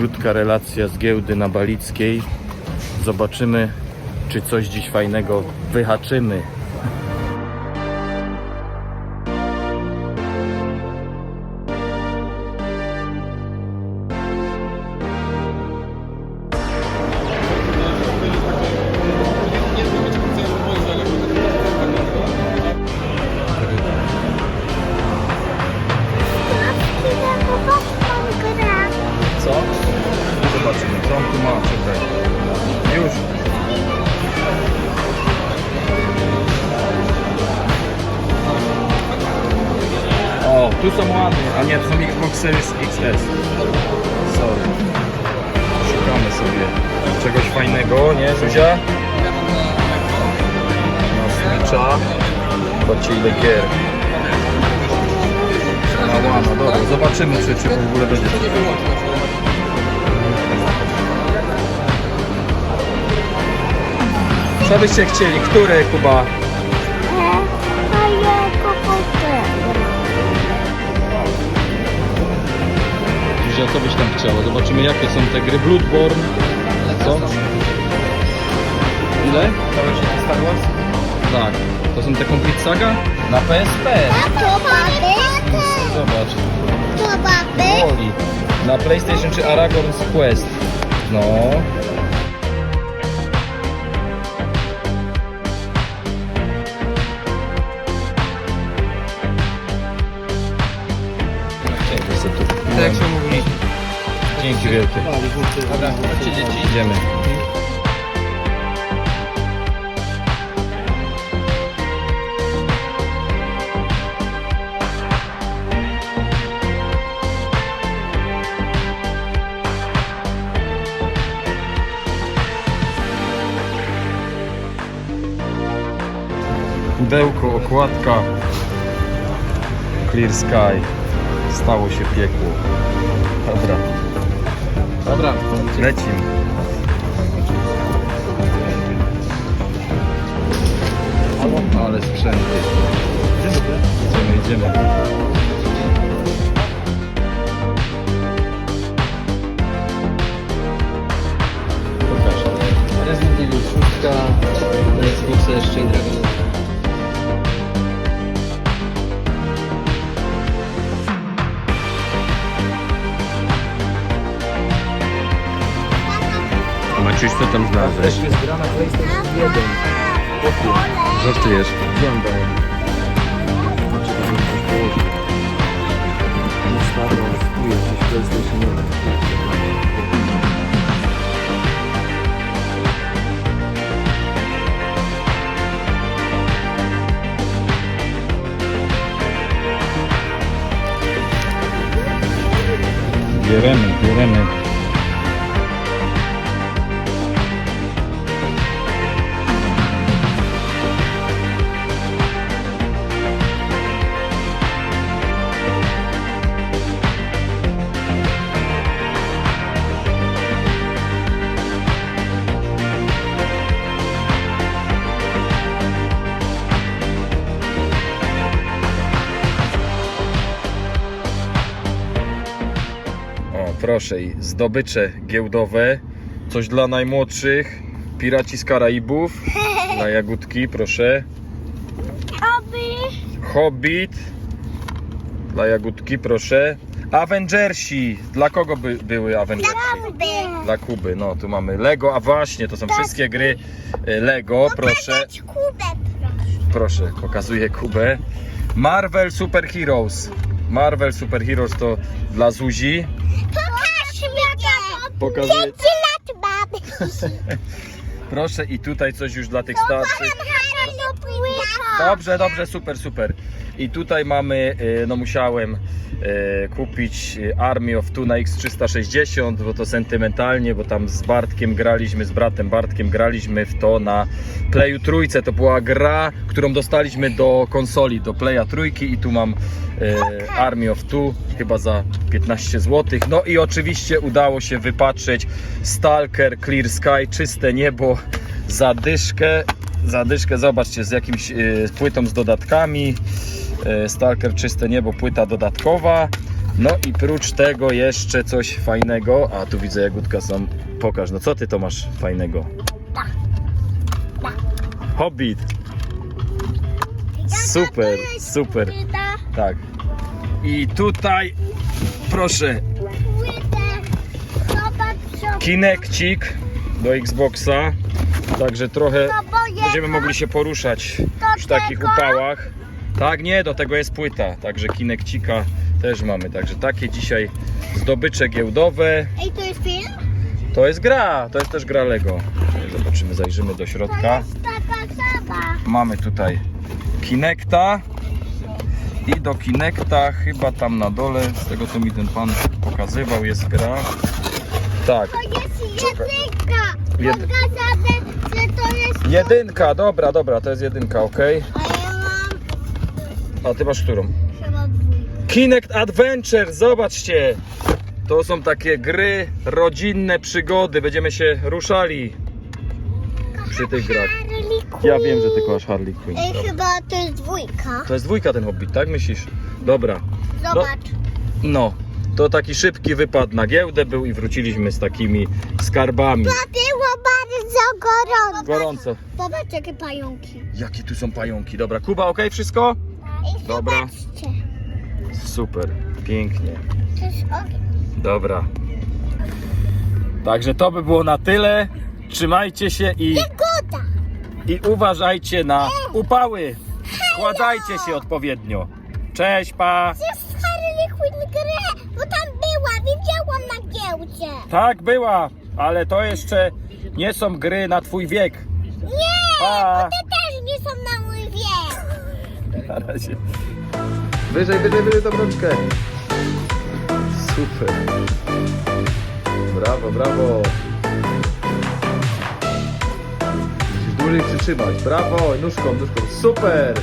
Krótka relacja z giełdy na Balickiej. Zobaczymy, czy coś dziś fajnego wyhaczymy. Tu są ładne, a nie, to są Xbox Series XS. Sorry. Szukamy sobie czegoś fajnego, nie, Zuzia? Na Switcha. Zobaczcie ile gier. Na łama, dobra, zobaczymy czy, czy w ogóle będzie. Co byście chcieli? Które, Kuba? Zuzia, co byś tam chciała? Zobaczymy jakie są te gry. Bloodborne. Co? Ile? Star Wars? Tak. To są te Complete Saga? Na PSP. Zobacz. Woli. Na PlayStation czy Aragorn's Quest? No. Tak jak się mówi. Dzięki wielkie. Dobra, chodźcie dzieci. Idziemy. Pudełko, okładka Clear Sky Stało się piekło. Dobra, Dobra, lecimy. Ale sprzęty Idziemy, idziemy. Pokaż Resident Evil 6, na Xboxa jeszcze i Maciuś, co tam znalazłeś? jest gra na PlayStation 1. Żartujesz? Wygląda. Znaczy to bym coś położył. Nie Star Wars, tu jest gdzieś PlayStation 1. Bierzemy, bierzemy. I zdobycze giełdowe. Coś dla najmłodszych. Piraci z Karaibów. Na jagódki, proszę. Hobbit. Dla jagódki, proszę. Avengersi. Dla kogo by były Avengersi? Dla Kuby. No, tu mamy Lego. A właśnie, to są wszystkie gry e, Lego. Proszę, proszę, pokazuję Kubę. Marvel Super Heroes. Marvel Super Heroes to dla Zuzi. Pokazuję. Proszę i tutaj coś już dla tych starszych. Dobrze, dobrze, super, super. I tutaj mamy, e, no musiałem e, kupić e, Army of Two na X360, bo to sentymentalnie, bo tam z Bartkiem graliśmy, z bratem Bartkiem graliśmy w to na Playu Trójce. To była gra, którą dostaliśmy do konsoli, do Playa Trójki i tu mam Army of Two, chyba za 15 zł. No i oczywiście udało się wypatrzeć Stalker, Clear Sky, czyste niebo, zadyszkę. Zadyszkę, zobaczcie, z jakimś y, płytą z dodatkami. Y, Stalker Czyste Niebo, płyta dodatkowa. No i prócz tego jeszcze coś fajnego. A tu widzę Jagódka są. Pokaż, no co ty to masz fajnego? Hobbit. Super, super. Tak. I tutaj proszę Kinekcik do Xboxa. Także trochę będziemy mogli się poruszać przy takich upałach. Tak, nie, do tego jest płyta. Także Kinekcika też mamy. Także takie dzisiaj zdobycze giełdowe. Ej, to jest film? To jest gra, to jest też gra Lego. Zobaczymy, zajrzymy do środka. Mamy tutaj Kinecta. I do Kinecta chyba tam na dole, z tego co mi ten pan pokazywał, jest gra. Tak, To jest jedynka. Jed- Pokazane, że to jest... jedynka, dobra, dobra, to jest jedynka, ok. A ty masz którą? chyba dwójkę. Kinect Adventure, zobaczcie! To są takie gry, rodzinne przygody, będziemy się ruszali przy tych grach. Harley Quinn. Ja wiem, że ty kochasz Harley Quinn. Ej, prawda? chyba to jest dwójka. To jest dwójka ten Hobbit, tak myślisz? Dobra, Zobacz. no. To taki szybki wypad na giełdę był i wróciliśmy z takimi skarbami. To było bardzo gorąco. Gorąco. Zobacz, jakie pająki. Jakie tu są pająki. Dobra, Kuba, ok, wszystko? Ej, Dobra. zobaczcie. Super, pięknie. To jest ogień. Dobra. Także to by było na tyle. Trzymajcie się i, i uważajcie na upały. Składajcie się odpowiednio. Cześć, pa. Jest Harley Quinn grę, bo tam była, widziałam na giełdzie. Tak była, ale to jeszcze nie są gry na twój wiek. Nie, Pa. bo te też nie są na. Na razie. Wyżej, wyżej, wyżej tą rączkę. Super. Brawo, brawo. Musisz dłużej przytrzymać. Brawo, nóżką, nóżką. Super.